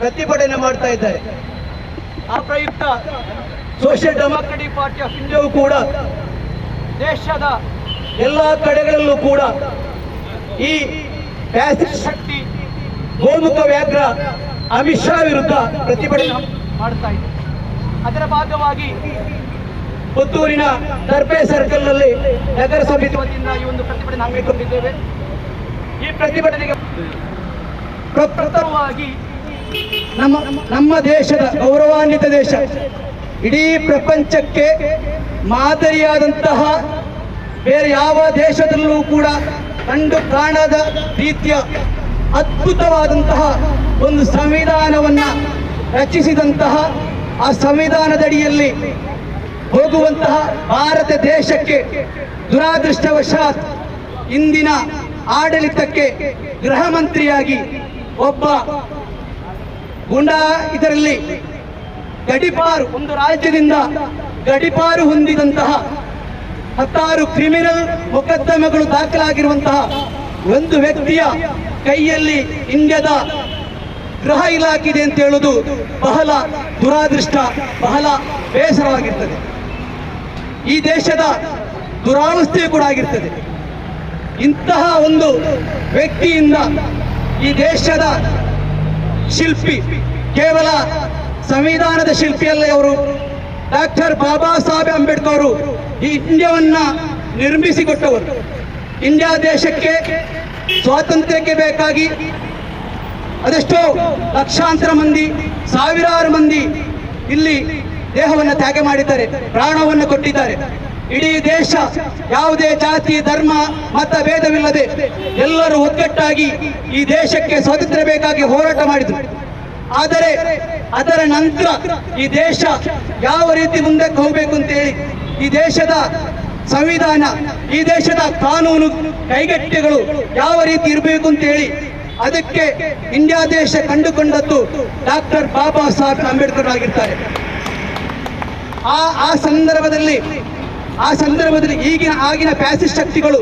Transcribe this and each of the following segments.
ಪ್ರತಿಭಟನೆ ಮಾಡ್ತಾ ಇದ್ದಾರೆ. ಆ ಪ್ರಯುಕ್ತ ಸೋಷಿಯಲ್ ಡೆಮಾಕ್ರೆಟಿಕ್ ಪಾರ್ಟಿ ಆಫ್ ಇಂಡಿಯಾವು ಕೂಡ ದೇಶದ ಎಲ್ಲ ಕಡೆಗಳಲ್ಲೂ ಕೂಡ ಈ ಶಕ್ತಿ ಗೋಮುಖ ವ್ಯಾಘ್ರ ಅಮಿತ್ ಶಾ ವಿರುದ್ಧ ಪ್ರತಿಭಟನೆ ಮಾಡ್ತಾ ಇದೆ. ಅದರ ಭಾಗವಾಗಿ ಪುತ್ತೂರಿನ ದರ್ಬೆ ಸರ್ಕಲ್ನಲ್ಲಿ ನಗರ ಸಮಿತಿ ವತಿಯಿಂದ ಈ ಒಂದು ಪ್ರತಿಭಟನೆ ಹಮ್ಮಿಕೊಂಡಿದ್ದೇವೆ. ಈ ಪ್ರತಿಭಟನೆಗೆ ಪ್ರಪ್ರಥಮವಾಗಿ ನಮ್ಮ ನಮ್ಮ ದೇಶದ ಗೌರವಾನ್ವಿತ ದೇಶ. ಇಡೀ ಪ್ರಪಂಚಕ್ಕೆ ಮಾದರಿಯಾದಂತಹ ಬೇರೆ ಯಾವ ದೇಶದಲ್ಲೂ ಕೂಡ ಕಂಡು ಕಾಣದ ರೀತಿಯ ಅದ್ಭುತವಾದಂತಹ ಒಂದು ಸಂವಿಧಾನವನ್ನ ರಚಿಸಿದಂತಹ ಆ ಸಂವಿಧಾನದಡಿಯಲ್ಲಿ ಹೋಗುವಂತಹ ಭಾರತ ದೇಶಕ್ಕೆ ದುರಾದೃಷ್ಟವಶಾತ್ ಇಂದಿನ ಆಡಳಿತಕ್ಕೆ ಗೃಹ ಮಂತ್ರಿಯಾಗಿ ಒಬ್ಬ ಗುಂಡಾ ಇದರಲ್ಲಿ ಗಡಿಪಾರು, ಒಂದು ರಾಜ್ಯದಿಂದ ಗಡಿಪಾರು ಹೊಂದಿದಂತಹ ಹತ್ತಾರು ಕ್ರಿಮಿನಲ್ ಮೊಕದ್ದಮೆಗಳು ದಾಖಲಾಗಿರುವಂತಹ ಒಂದು ವ್ಯಕ್ತಿಯ ಕೈಯಲ್ಲಿ ಇಂಡಿಯಾದ ಗೃಹ ಇಲಾಖೆ ಅಂತ ಹೇಳುವುದು ಬಹಳ ದುರಾದೃಷ್ಟ, ಬಹಳ ಬೇಸರವಾಗಿರ್ತದೆ. ಈ ದೇಶದ ದುರಾವಸ್ಥೆ ಕೂಡ ಆಗಿರ್ತದೆ. ಇಂತಹ ಒಂದು ವ್ಯಕ್ತಿಯಿಂದ ಈ ದೇಶದ ಶಿಲ್ಪಿ ಕೇವಲ ಸಂವಿಧಾನದ ಶಿಲ್ಪಿಯಲ್ಲ ಅವರು ಡಾಕ್ಟರ್ ಬಾಬಾ ಸಾಹೇಬ್ ಅಂಬೇಡ್ಕರ್ ಅವರು ಈ ಇಂಡಿಯಾವನ್ನ ನಿರ್ಮಿಸಿಕೊಟ್ಟವರು. ಇಂಡಿಯಾ ದೇಶಕ್ಕೆ ಸ್ವಾತಂತ್ರ್ಯಕ್ಕೆ ಬೇಕಾಗಿ ಅದೆಷ್ಟೋ ಲಕ್ಷಾಂತರ ಮಂದಿ, ಸಾವಿರಾರು ಮಂದಿ ಇಲ್ಲಿ ದೇಹವನ್ನು ತ್ಯಾಗ ಮಾಡಿದ್ದಾರೆ, ಪ್ರಾಣವನ್ನು ಕೊಟ್ಟಿದ್ದಾರೆ. ಇಡೀ ದೇಶ ಯಾವುದೇ ಜಾತಿ, ಧರ್ಮ, ಮತ ಭೇದವಿಲ್ಲದೆ ಎಲ್ಲರೂ ಒಗ್ಗಟ್ಟಾಗಿ ಈ ದೇಶಕ್ಕೆ ಸ್ವಾತಂತ್ರ್ಯ ಬೇಕಾಗಿ ಹೋರಾಟ ಮಾಡಿದರು. ಆದರೆ ಅದರ ನಂತರ ಈ ದೇಶ ಯಾವ ರೀತಿ ಮುಂದಕ್ಕೆ ಹೋಗಬೇಕು ಅಂತೇಳಿ ಈ ದೇಶದ ಸಂವಿಧಾನ, ಈ ದೇಶದ ಕಾನೂನು ಕೈಗೆಟ್ಟೆಗಳು ಯಾವ ರೀತಿ ಇರಬೇಕು ಅಂತೇಳಿ ಅದಕ್ಕೆ ಇಂಡಿಯಾ ದೇಶ ಕಂಡುಕೊಂಡದ್ದು ಡಾಕ್ಟರ್ ಬಾಬಾ ಸಾಹೇಬ್ ಅಂಬೇಡ್ಕರ್ ಆಗಿರ್ತಾರೆ. ಆ ಆ ಸಂದರ್ಭದಲ್ಲಿ ಆ ಸಂದರ್ಭದಲ್ಲಿ ಈಗಿನ, ಆಗಿನ ಪ್ಯಾಸಿಸ್ಟ್ ಶಕ್ತಿಗಳು,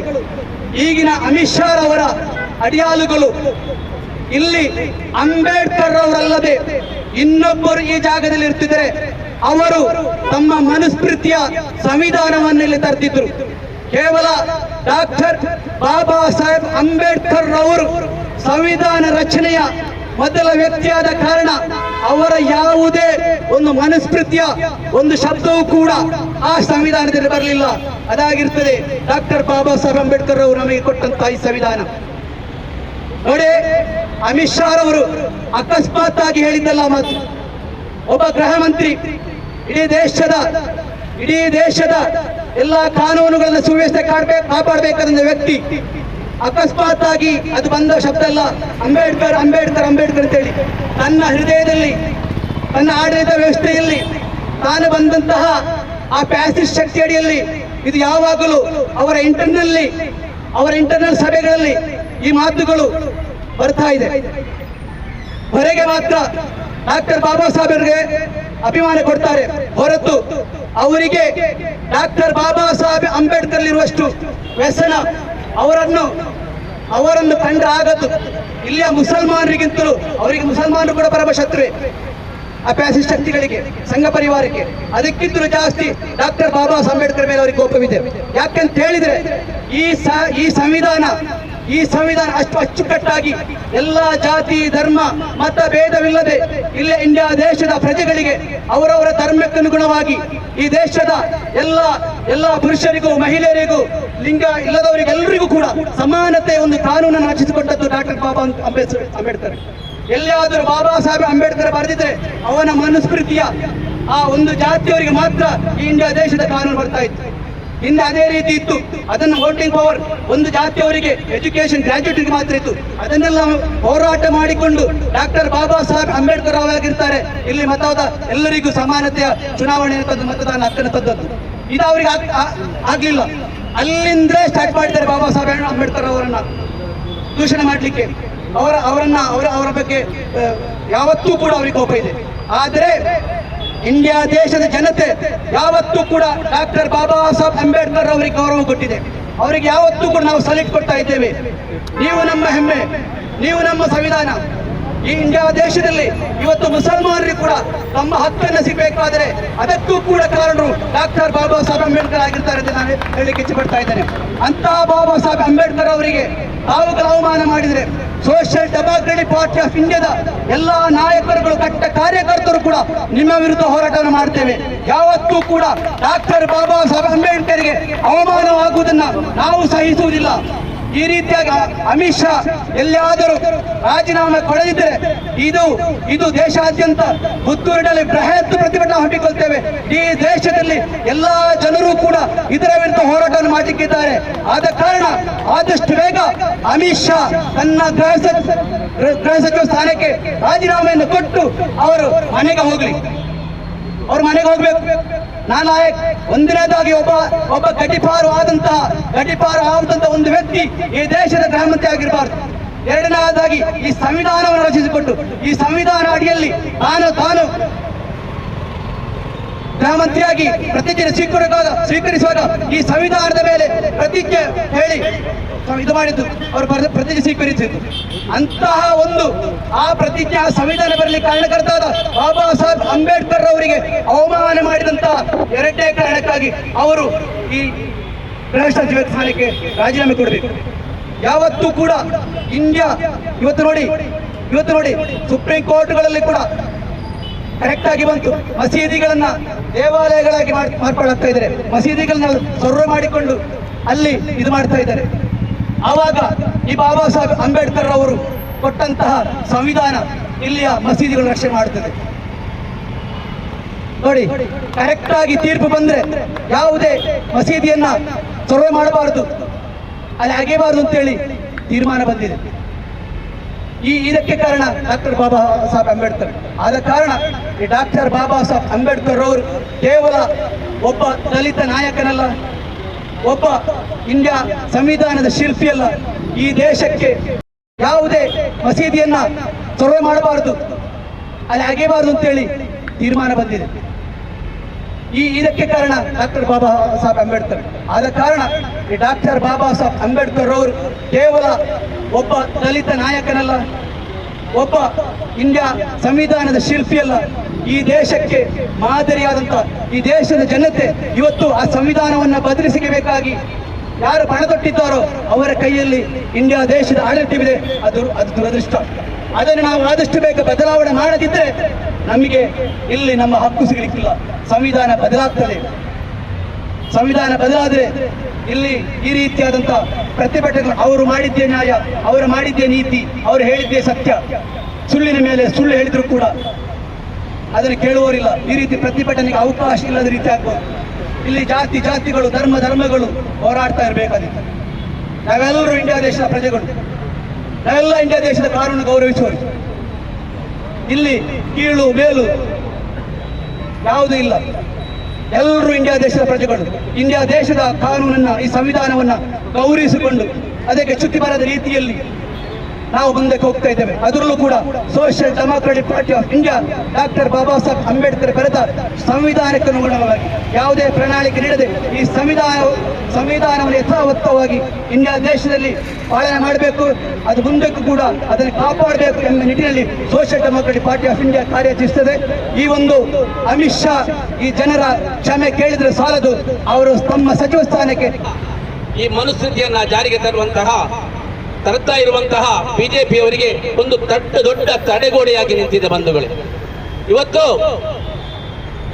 ಈಗಿನ ಅಮಿತ್ ಶಾ ಅವರ ಅಡಿಯಾಳುಗಳು ಇಲ್ಲಿ ಅಂಬೇಡ್ಕರ್ ಅವರಲ್ಲದೆ ಇನ್ನೊಬ್ಬರು ಈ ಜಾಗದಲ್ಲಿ ಇರ್ತಿದ್ರೆ ಅವರು ತಮ್ಮ ಮನುಸ್ಮೃತಿಯ ಸಂವಿಧಾನವನ್ನು ಇಲ್ಲಿ ತರ್ತಿದ್ರು. ಕೇವಲ ಡಾಕ್ಟರ್ ಬಾಬಾ ಸಾಹೇಬ್ ಅಂಬೇಡ್ಕರ್ ಅವರು ಸಂವಿಧಾನ ರಚನೆಯ ಮೊದಲ ವ್ಯಕ್ತಿಯಾದ ಕಾರಣ ಅವರ ಯಾವುದೇ ಒಂದು ಮನುಸ್ಮೃತಿಯ ಒಂದು ಶಬ್ದವೂ ಕೂಡ ಆ ಸಂವಿಧಾನದಲ್ಲಿ ಬರಲಿಲ್ಲ. ಅದಾಗಿರ್ತದೆ ಡಾಕ್ಟರ್ ಬಾಬಾ ಸಾಹೇಬ್ ಅಂಬೇಡ್ಕರ್ ಅವರು ನಮಗೆ ಕೊಟ್ಟಂತಹ ಈ ಸಂವಿಧಾನ. ನೋಡಿ ಅಮಿತ್ ಶಾ ಅವರು ಅಕಸ್ಮಾತ್ ಆಗಿ ಹೇಳಿದ್ದಲ್ಲ ಮಾತು. ಒಬ್ಬ ಗೃಹ ಮಂತ್ರಿ, ಇಡೀ ದೇಶದ ಇಡೀ ದೇಶದ ಎಲ್ಲ ಕಾನೂನುಗಳನ್ನು ಸುವ್ಯವಸ್ಥೆ ಕಾಪಾಡಬೇಕಾದಂತ ವ್ಯಕ್ತಿ ಅಕಸ್ಮಾತ್ ಆಗಿ ಅದು ಬಂದ ಶಬ್ದ ಅಲ್ಲ, ಅಂಬೇಡ್ಕರ್ ಅಂಬೇಡ್ಕರ್ ಅಂಬೇಡ್ಕರ್ ಅಂತೇಳಿ. ತನ್ನ ಹೃದಯದಲ್ಲಿ, ತನ್ನ ಆಡಳಿತ ವ್ಯವಸ್ಥೆಯಲ್ಲಿ ತಾನು ಬಂದಂತಹ ಆ ಪ್ಯಾಸಿಸ್ ಶಕ್ತಿ ಅಡಿಯಲ್ಲಿ ಇದು ಯಾವಾಗಲೂ ಅವರ ಇಂಟರ್ನಲ್ಲಿ ಅವರ ಇಂಟರ್ನಲ್ ಸಭೆಗಳಲ್ಲಿ ಈ ಮಾತುಗಳು ಬರ್ತಾ ಇದೆ. ಹೊರಗೆ ಮಾತ್ರ ಡಾಕ್ಟರ್ ಬಾಬಾ ಸಾಹೇಬರಿಗೆ ಅಭಿಮಾನ ಕೊಡ್ತಾರೆ. ಹೊರತು ಅವರಿಗೆ ಡಾಕ್ಟರ್ ಬಾಬಾ ಸಾಹೇಬ್ ಅಂಬೇಡ್ಕರ್ ಇರುವಷ್ಟು ವ್ಯಸನ ಅವರನ್ನು ಅವರನ್ನು ಕಂಡ ಆಗದ್ದು ಇಲ್ಲಿಯ ಮುಸಲ್ಮಾನರಿಗಿಂತಲೂ ಅವರಿಗೆ ಮುಸಲ್ಮಾನರು ಕೂಡ ಪರಮ ಶತ್ರುವೆ. ಅಪ್ಯಾಸಿ ಶಕ್ತಿಗಳಿಗೆ, ಸಂಘ ಪರಿವಾರಕ್ಕೆ ಅದಕ್ಕಿಂತಲೂ ಜಾಸ್ತಿ ಡಾಕ್ಟರ್ ಬಾಬಾ ಸಾಹೇಬ್ ಅಂಬೇಡ್ಕರ್ ಮೇಲೆ ಅವರಿಗೆ ಕೋಪವಿದೆ. ಯಾಕಂತ ಹೇಳಿದ್ರೆ ಈ ಈ ಸಂವಿಧಾನ ಈ ಸಂವಿಧಾನ ಅಷ್ಟು ಅಚ್ಚುಕಟ್ಟಾಗಿ ಎಲ್ಲ ಜಾತಿ, ಧರ್ಮ, ಮತ ಭೇದವಿಲ್ಲದೆ ಇಲ್ಲ ಇಂಡಿಯಾ ದೇಶದ ಪ್ರಜೆಗಳಿಗೆ ಅವರವರ ಧರ್ಮಕ್ಕನುಗುಣವಾಗಿ ಈ ದೇಶದ ಎಲ್ಲ ಎಲ್ಲ ಪುರುಷರಿಗೂ, ಮಹಿಳೆಯರಿಗೂ, ಲಿಂಗ ಇಲ್ಲದವರಿಗೆಲ್ಲರಿಗೂ ಕೂಡ ಸಮಾನತೆ ಒಂದು ಕಾನೂನನ್ನು ರಚಿಸಿಕೊಟ್ಟದ್ದು ಡಾಕ್ಟರ್ ಬಾಬಾ ಅಂಬೇಡ್ಕರ್ ಅಂಬೇಡ್ಕರ್. ಎಲ್ಲಿಯಾದರೂ ಬಾಬಾ ಸಾಹೇಬ್ ಅಂಬೇಡ್ಕರ್ ಬರೆದಿದ್ರೆ ಅವನ ಮನುಸ್ಮೃತಿಯ ಆ ಒಂದು ಜಾತಿಯವರಿಗೆ ಮಾತ್ರ ಈ ಇಂಡಿಯಾ ದೇಶದ ಕಾನೂನು ಬರ್ತಾ ಇತ್ತು. ಹಿಂದೆ ಅದೇ ರೀತಿ ಇತ್ತು. ಅದನ್ನು ವೋಟಿಂಗ್ ಪವರ್ ಒಂದು ಜಾತಿಯವರಿಗೆ ಎಜುಕೇಶನ್ ಗ್ರಾಜ್ಯುಯೇಟ್ಗೆ ಮಾತ್ರ ಇತ್ತು. ಅದನ್ನೆಲ್ಲ ಹೋರಾಟ ಮಾಡಿಕೊಂಡು ಡಾಕ್ಟರ್ ಬಾಬಾ ಸಾಹೇಬ್ ಅಂಬೇಡ್ಕರ್ ಅವರಾಗಿರ್ತಾರೆ. ಇಲ್ಲಿ ಮತವಾದ ಎಲ್ಲರಿಗೂ ಸಮಾನತೆಯ ಚುನಾವಣೆ ತಂದು ಮತದಾನ ಹಕ್ಕನ್ನು ತದ್ದದ್ದು ಇದು ಅವರಿಗೆ ಆಗ್ಲಿಲ್ಲ. ಅಲ್ಲಿಂದ್ರೆ ಸ್ಟಾರ್ಟ್ ಮಾಡಿದ್ದಾರೆ ಬಾಬಾ ಸಾಹೇಬ್ ಅಂಬೇಡ್ಕರ್ ಅವರನ್ನ ದೂಷಣೆ ಮಾಡಲಿಕ್ಕೆ. ಅವರ ಅವರನ್ನ ಅವರ ಅವರ ಬಗ್ಗೆ ಯಾವತ್ತೂ ಕೂಡ ಅವರಿಗೆ ಕೋಪ ಇದೆ. ಆದರೆ ಇಂಡಿಯಾ ದೇಶದ ಜನತೆ ಯಾವತ್ತೂ ಕೂಡ ಡಾಕ್ಟರ್ ಬಾಬಾ ಸಾಹೇಬ್ ಅಂಬೇಡ್ಕರ್ ಅವರಿಗೆ ಗೌರವ ಕೊಟ್ಟಿದೆ. ಅವರಿಗೆ ಯಾವತ್ತೂ ಕೂಡ ನಾವು ಸಲೀಟ್ ಕೊಡ್ತಾ ಇದ್ದೇವೆ. ನೀವು ನಮ್ಮ ಹೆಮ್ಮೆ, ನೀವು ನಮ್ಮ ಸಂವಿಧಾನ. ಈ ಇಂಡಿಯಾ ದೇಶದಲ್ಲಿ ಇವತ್ತು ಮುಸಲ್ಮಾನರಿಗೆ ಕೂಡ ತಮ್ಮ ಹಕ್ಕನ್ನು ಸಿಗಬೇಕಾದರೆ ಅದಕ್ಕೂ ಕೂಡ ಕಾರಣರು ಡಾಕ್ಟರ್ ಬಾಬಾ ಸಾಹೇಬ್ ಅಂಬೇಡ್ಕರ್ ಆಗಿರ್ತಾರೆ ಅಂತ ನಾನು ಹೇಳಲಿಕ್ಕೆ ಇಚ್ಛಪಡ್ತಾ ಇದ್ದೇನೆ. ಅಂತಹ ಬಾಬಾ ಸಾಹೇಬ್ ಅಂಬೇಡ್ಕರ್ ಅವರಿಗೆ ತಾವುಗಳು ಅವಮಾನ ಮಾಡಿದರೆ ಸೋಷಿಯಲ್ ಡೆಮಾಕ್ರೆಟಿಕ್ ಪಾರ್ಟಿ ಆಫ್ ಇಂಡಿಯಾದ ಎಲ್ಲಾ ನಾಯಕರುಗಳು, ಕಟ್ಟ ಕಾರ್ಯಕರ್ತರು ಕೂಡ ನಿಮ್ಮ ವಿರುದ್ಧ ಹೋರಾಟವನ್ನು ಮಾಡ್ತೇವೆ. ಯಾವತ್ತೂ ಕೂಡ ಡಾಕ್ಟರ್ ಬಾಬಾ ಸಾಹೇಬ್ ಅಂಬೇಡ್ಕರ್ಗೆ ಅವಮಾನವಾಗುವುದನ್ನು ನಾವು ಸಹಿಸುವುದಿಲ್ಲ. ಈ ರೀತಿಯಾಗಿ ಅಮಿತ್ ಶಾ ಎಲ್ಲಿಯಾದರೂ ರಾಜೀನಾಮೆ ಕೊಡದಿದ್ದರೆ ಇದು ಇದು ದೇಶಾದ್ಯಂತ ಪುತ್ತೂರಿನಲ್ಲಿ ಬೃಹತ್ ಪ್ರತಿಭಟನೆ ಹಮ್ಮಿಕೊಳ್ತೇವೆ ಈ ದೇಶದಲ್ಲಿ ಎಲ್ಲಾ ಜನರು ಕೂಡ ಇದರ ವಿರುದ್ಧ ಹೋರಾಟವನ್ನು ಮಾಡಿಕ್ಕಿದ್ದಾರೆ ಆದ ಕಾರಣ ಆದಷ್ಟು ಬೇಗ ಅಮಿತ್ ಶಾ ತನ್ನ ಗೃಹ ಗೃಹ ಸಚಿವ ಸ್ಥಾನಕ್ಕೆ ರಾಜೀನಾಮೆಯನ್ನು ಕೊಟ್ಟು ಅವರು ಮನೆಗೆ ಹೋಗ್ಲಿ. ಅವ್ರ ಮನೆಗೆ ಹೋಗ್ಬೇಕು. ನಾಲಾಯಕ್ ಒಂದನೇದಾಗಿ ಒಬ್ಬ ಒಬ್ಬ ಗಟಿಪಾರು ಆದಂತಹ ಗಟಿಪಾರು ಆದಂತಹ ಒಂದು ವ್ಯಕ್ತಿ ಈ ದೇಶದ ಗೃಹ ಮಂತ್ರಿ ಆಗಿರಬಾರ್ದು. ಎರಡನೇದಾಗಿ ಈ ಸಂವಿಧಾನವನ್ನು ರಚಿಸಿಕೊಟ್ಟು, ಈ ಸಂವಿಧಾನ ಅಡಿಯಲ್ಲಿ ತಾನು ತಾನು ಗೃಹ ಮಂತ್ರಿಯಾಗಿ ಪ್ರತಿಜ್ಞೆ ಸ್ವೀಕರಿಸುವಾಗ ಈ ಸಂವಿಧಾನದ ಮೇಲೆ ಪ್ರತಿಜ್ಞೆ ಹೇಳಿ ಇದು ಮಾಡಿದ್ದು. ಅವರು ಪ್ರತಿಜ್ಞೆ ಸ್ವೀಕರಿಸಿದ್ದು. ಅಂತಹ ಒಂದು ಆ ಪ್ರತಿಜ್ಞೆ ಸಂವಿಧಾನ ಬರಲಿ ಕಾರಣಕರ್ತಾದ ಬಾಬಾ ಸಾಹೇಬ್ ಅಂಬೇಡ್ಕರ್ ಅವರಿಗೆ ಅವಮಾನ ಮಾಡಿದಂತಹ ಎರಡನೇ ಕಾರಣಕ್ಕಾಗಿ ಅವರು ಈ ಸಚಿವ ಸ್ಥಾನಕ್ಕೆ ರಾಜೀನಾಮೆ ಕೊಡಬೇಕು. ಯಾವತ್ತೂ ಕೂಡ ಇಂಡಿಯಾ ಇವತ್ತು ನೋಡಿ ಇವತ್ತು ನೋಡಿ ಸುಪ್ರೀಂ ಕೋರ್ಟ್ಗಳಲ್ಲಿ ಕೂಡ ಕರೆಕ್ಟ್ ಆಗಿ ಬಂತು. ಮಸೀದಿಗಳನ್ನ ದೇವಾಲಯಗಳಾಗಿ ಮಾಡಿ ಮಾರ್ಪಾಡಾಗ್ತಾ ಇದ್ದಾರೆ. ಮಸೀದಿಗಳನ್ನ ಸರ್ವೆ ಮಾಡಿಕೊಂಡು ಅಲ್ಲಿ ಇದು ಮಾಡ್ತಾ ಇದ್ದಾರೆ. ಆವಾಗ ಈ ಬಾಬಾ ಸಾಹೇಬ್ ಅಂಬೇಡ್ಕರ್ ಅವರು ಕೊಟ್ಟಂತಹ ಸಂವಿಧಾನ ಇಲ್ಲಿಯ ಮಸೀದಿಗಳು ರಕ್ಷಣೆ ಮಾಡುತ್ತದೆ. ನೋಡಿ ಕರೆಕ್ಟ್ ಆಗಿ ತೀರ್ಪು ಬಂದ್ರೆ ಯಾವುದೇ ಮಸೀದಿಯನ್ನ ಸರ್ವೆ ಮಾಡಬಾರದು. ಅಲ್ಲಿ ಅಂತ ಅಂತೇಳಿ ತೀರ್ಮಾನ ಬಂದಿದೆ. ಈ ಇದಕ್ಕೆ ಕಾರಣ ಡಾಕ್ಟರ್ ಬಾಬಾ ಸಾಹೇಬ್ ಅಂಬೇಡ್ಕರ್. ಆದ ಕಾರಣ ಈ ಡಾಕ್ಟರ್ ಬಾಬಾ ಸಾಹೇಬ್ ಅಂಬೇಡ್ಕರ್ ಅವರು ಕೇವಲ ಒಬ್ಬ ದಲಿತ ನಾಯಕನಲ್ಲ ಒಬ್ಬ ಇಂಡಿಯಾ ಸಂವಿಧಾನದ ಶಿಲ್ಪಿಯಲ್ಲ, ಈ ದೇಶಕ್ಕೆ ಯಾವುದೇ ಮಸೀದಿಯನ್ನ ಸರ್ವೆ ಮಾಡಬಾರದು, ಅಲ್ಲಿ ಅಗೆಯಬಾರದು ಅಂತೇಳಿ ತೀರ್ಮಾನ ಬಂದಿದೆ. ಈ ಇದಕ್ಕೆ ಕಾರಣ ಡಾಕ್ಟರ್ ಬಾಬಾ ಸಾಹೇಬ್ ಅಂಬೇಡ್ಕರ್. ಆದ ಕಾರಣ ಈ ಡಾಕ್ಟರ್ ಬಾಬಾ ಸಾಹೇಬ್ ಅಂಬೇಡ್ಕರ್ ಅವರು ಕೇವಲ ಒಬ್ಬ ದಲಿತ ನಾಯಕನಲ್ಲ ಒಬ್ಬ ಇಂಡಿಯಾ ಸಂವಿಧಾನದ ಶಿಲ್ಪಿಯಲ್ಲ, ಈ ದೇಶಕ್ಕೆ ಮಾದರಿಯಾದಂತ ಈ ದೇಶದ ಜನತೆ ಇವತ್ತು ಆ ಸಂವಿಧಾನವನ್ನು ಬದಲಿಸಬೇಕಾಗಿ ಯಾರು ಪಣತೊಟ್ಟಿದ್ದಾರೋ ಅವರ ಕೈಯಲ್ಲಿ ಇಂಡಿಯಾ ದೇಶದ ಆಡಳಿತವಿದೆ. ಅದು ಅದು ದುರದೃಷ್ಟ. ಅದನ್ನು ನಾವು ಆದಷ್ಟು ಬೇಗ ಬದಲಾವಣೆ ಮಾಡದಿದ್ದರೆ ನಮಗೆ ಇಲ್ಲಿ ನಮ್ಮ ಹಕ್ಕು ಸಿಗಲಿಕ್ಕಿಲ್ಲ. ಸಂವಿಧಾನ ಬದಲಾಗ್ತದೆ. ಸಂವಿಧಾನ ಬದಲಾದ್ರೆ ಇಲ್ಲಿ ಈ ರೀತಿಯಾದಂತ ಪ್ರತಿಭಟನೆ ಅವರು ಮಾಡಿದ್ದೇ ನ್ಯಾಯ, ಅವರು ಮಾಡಿದ್ದೇ ನೀತಿ, ಅವರು ಹೇಳಿದ್ದೇ ಸತ್ಯ. ಸುಳ್ಳಿನ ಮೇಲೆ ಸುಳ್ಳು ಹೇಳಿದ್ರು ಕೂಡ ಅದನ್ನು ಕೇಳುವವರಿಲ್ಲ. ಈ ರೀತಿ ಪ್ರತಿಭಟನೆಗೆ ಅವಕಾಶ ಇಲ್ಲದ ರೀತಿ ಆಗ್ಬೋದು. ಇಲ್ಲಿ ಜಾತಿ, ಜಾತಿಗಳು, ಧರ್ಮ, ಧರ್ಮಗಳು ಹೋರಾಡ್ತಾ ಇರಬೇಕಾದಿತ್ತು ನಾವೆಲ್ಲರೂ ಇಂಡಿಯಾ ದೇಶದ ಪ್ರಜೆಗಳು. ನಾವೆಲ್ಲ ಇಂಡಿಯಾ ದೇಶದ ಕಾನೂನು ಗೌರವಿಸುವರು ಇಲ್ಲಿ ಕೀಳು, ಮೇಲು ಯಾವುದೂ ಇಲ್ಲ. ಎಲ್ಲರೂ ಇಂಡಿಯಾ ದೇಶದ ಪ್ರಜೆಗಳು ಇಂಡಿಯಾ ದೇಶದ ಕಾನೂನನ್ನ ಈ ಸಂವಿಧಾನವನ್ನ ಗೌರವಿಸಿಕೊಂಡು ಅದಕ್ಕೆ ಚ್ಯುತಿ ಬರದ ರೀತಿಯಲ್ಲಿ ನಾವು ಮುಂದಕ್ಕೆ ಹೋಗ್ತಾ ಇದ್ದೇವೆ. ಅದರಲ್ಲೂ ಕೂಡ Social Democratic Party of India doctor Baba Saheb Ambedkar ಬರೆದ ಸಂವಿಧಾನಕ್ಕೆ ಅನುಗುಣವಾಗಿ ಯಾವುದೇ ಪ್ರಣಾಳಿಕೆ ನೀಡದೆ ಈ ಸಂವಿಧಾನ, ಸಂವಿಧಾನವನ್ನು ಯಥಾವತ್ತವಾಗಿ ಇಂಡಿಯಾ ದೇಶದಲ್ಲಿ ಪಾಲನೆ ಮಾಡಬೇಕು. ಅದು ಮುಂದಕ್ಕೂ ಕೂಡ ಅದನ್ನು ಕಾಪಾಡಬೇಕು ಎಂಬ ನಿಟ್ಟಿನಲ್ಲಿ social democratic party of India ಕಾರ್ಯಚರಿಸುತ್ತದೆ. ಈ ಒಂದು ಅಮಿತ್ ಶಾ, ಈ ಜನರ ಕ್ಷಮೆ ಕೇಳಿದರೆ ಸಾಲದು. ಅವರು ತಮ್ಮ ಸಚಿವ ಸ್ಥಾನಕ್ಕೆ ಈ ಮನುಸ್ಥಿತಿಯನ್ನ ಜಾರಿಗೆ ತರುವಂತಹ ತರ್ತಾ ಇರುವಂತಹ ಬಿಜೆಪಿಯವರಿಗೆ ಒಂದು ದೊಡ್ಡ ದೊಡ್ಡ ತಡೆಗೋಡೆಯಾಗಿ ನಿಂತಿದೆ ಬಂಧುಗಳೇ. ಇವತ್ತು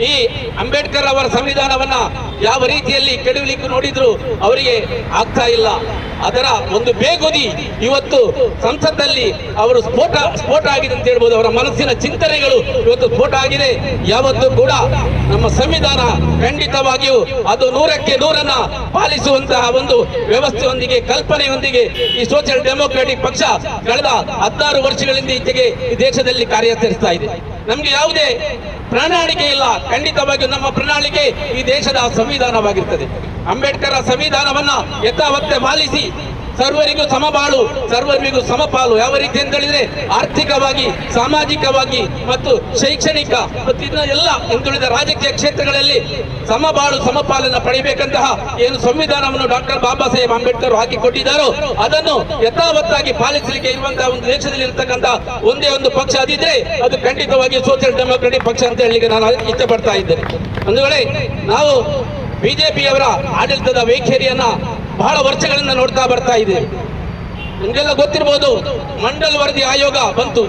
ಈ ಅಂಬೇಡ್ಕರ್ ಅವರ ಸಂವಿಧಾನವನ್ನ ಯಾವ ರೀತಿಯಲ್ಲಿ ಕೆಡವಲಿಕ್ಕೆ ನೋಡಿದ್ರು ಅವರಿಗೆ ಆಗ್ತಾ ಇಲ್ಲ. ಅದರ ಒಂದು ಬೇಗುದಿ ಇವತ್ತು ಸಂಸತ್ತಲ್ಲಿ ಅವರು ಸ್ಫೋಟ ಸ್ಫೋಟ ಆಗಿದೆ ಅಂತ ಹೇಳ್ಬೋದು. ಅವರ ಮನಸ್ಸಿನ ಚಿಂತನೆಗಳು ಇವತ್ತು ಸ್ಫೋಟ ಆಗಿದೆ. ಯಾವತ್ತೂ ಕೂಡ ನಮ್ಮ ಸಂವಿಧಾನ ಖಂಡಿತವಾಗಿಯೂ ಅದು ನೂರಕ್ಕೆ ನೂರನ್ನ ಪಾಲಿಸುವಂತಹ ಒಂದು ವ್ಯವಸ್ಥೆಯೊಂದಿಗೆ, ಕಲ್ಪನೆಯೊಂದಿಗೆ ಈ ಸೋಷಿಯಲ್ ಡೆಮೋಕ್ರಾಟಿಕ್ ಪಕ್ಷ ಕಳೆದ ಹದಿನಾರು ವರ್ಷಗಳಿಂದ ಈಚೆಗೆ ಈ ದೇಶದಲ್ಲಿ ಕಾರ್ಯಾಚರಿಸ್ತಾ ಇದೆ. ನಮ್ಗೆ ಯಾವುದೇ ಪ್ರಣಾಳಿಕೆ ಇಲ್ಲ. ಖಂಡಿತವಾಗಿಯೂ ನಮ್ಮ ಪ್ರಣಾಳಿಕೆ ಈ ದೇಶದ ಸಂವಿಧಾನವಾಗಿರ್ತದೆ. ಅಂಬೇಡ್ಕರ್ ಸಂವಿಧಾನವನ್ನ ಯಥಾವತ್ತೆ ಪಾಲಿಸಿ ಸರ್ವರಿಗೂ ಸಮಬಾಳು ಸರ್ವರಿಗೂ ಸಮಪಾಲು. ಯಾವ ರೀತಿ ಅಂತ ಹೇಳಿದ್ರೆ ಆರ್ಥಿಕವಾಗಿ, ಸಾಮಾಜಿಕವಾಗಿ ಮತ್ತು ಶೈಕ್ಷಣಿಕ ಮತ್ತು ಇನ್ನ ಎಲ್ಲ ಹಿಂದುಳಿದ ರಾಜಕೀಯ ಕ್ಷೇತ್ರಗಳಲ್ಲಿ ಸಮಬಾಳು ಸಮಪಾಲನ್ನು ಪಡೆಯಬೇಕಂತಹ ಏನು ಸಂವಿಧಾನವನ್ನು ಡಾಕ್ಟರ್ ಬಾಬಾ ಸಾಹೇಬ್ ಅಂಬೇಡ್ಕರ್ ಹಾಕಿಕೊಟ್ಟಿದ್ದಾರೋ, ಅದನ್ನು ಯಥಾವತ್ತಾಗಿ ಪಾಲಿಸಲಿಕ್ಕೆ ಇರುವಂತಹ ಒಂದು ದೇಶದಲ್ಲಿ ಇರತಕ್ಕಂತ ಒಂದೇ ಒಂದು ಪಕ್ಷ ಅದಿದ್ರೆ ಅದು ಖಂಡಿತವಾಗಿ ಸೋಷಿಯಲ್ ಡೆಮೋಕ್ರೆಟಿಕ್ ಪಕ್ಷ ಅಂತ ಹೇಳಲಿಕ್ಕೆ ನಾನು ಇಷ್ಟಪಡ್ತಾ ಪಡ್ತಾ ಇದ್ದೇನೆ. ಒಂದು ವೇಳೆ ನಾವು ಬಿಜೆಪಿಯವರ ಆಡಳಿತದ ವೈಖರಿಯನ್ನ ಬಹಳ ವರ್ಷಗಳಿಂದ ನೋಡ್ತಾ ಬರ್ತಾ ಇದೆ. ನಿಮಗೆಲ್ಲ ಗೊತ್ತಿರಬಹುದು ಮಂಡಲ್ ವರದಿ ಆಯೋಗ ಬಂತು.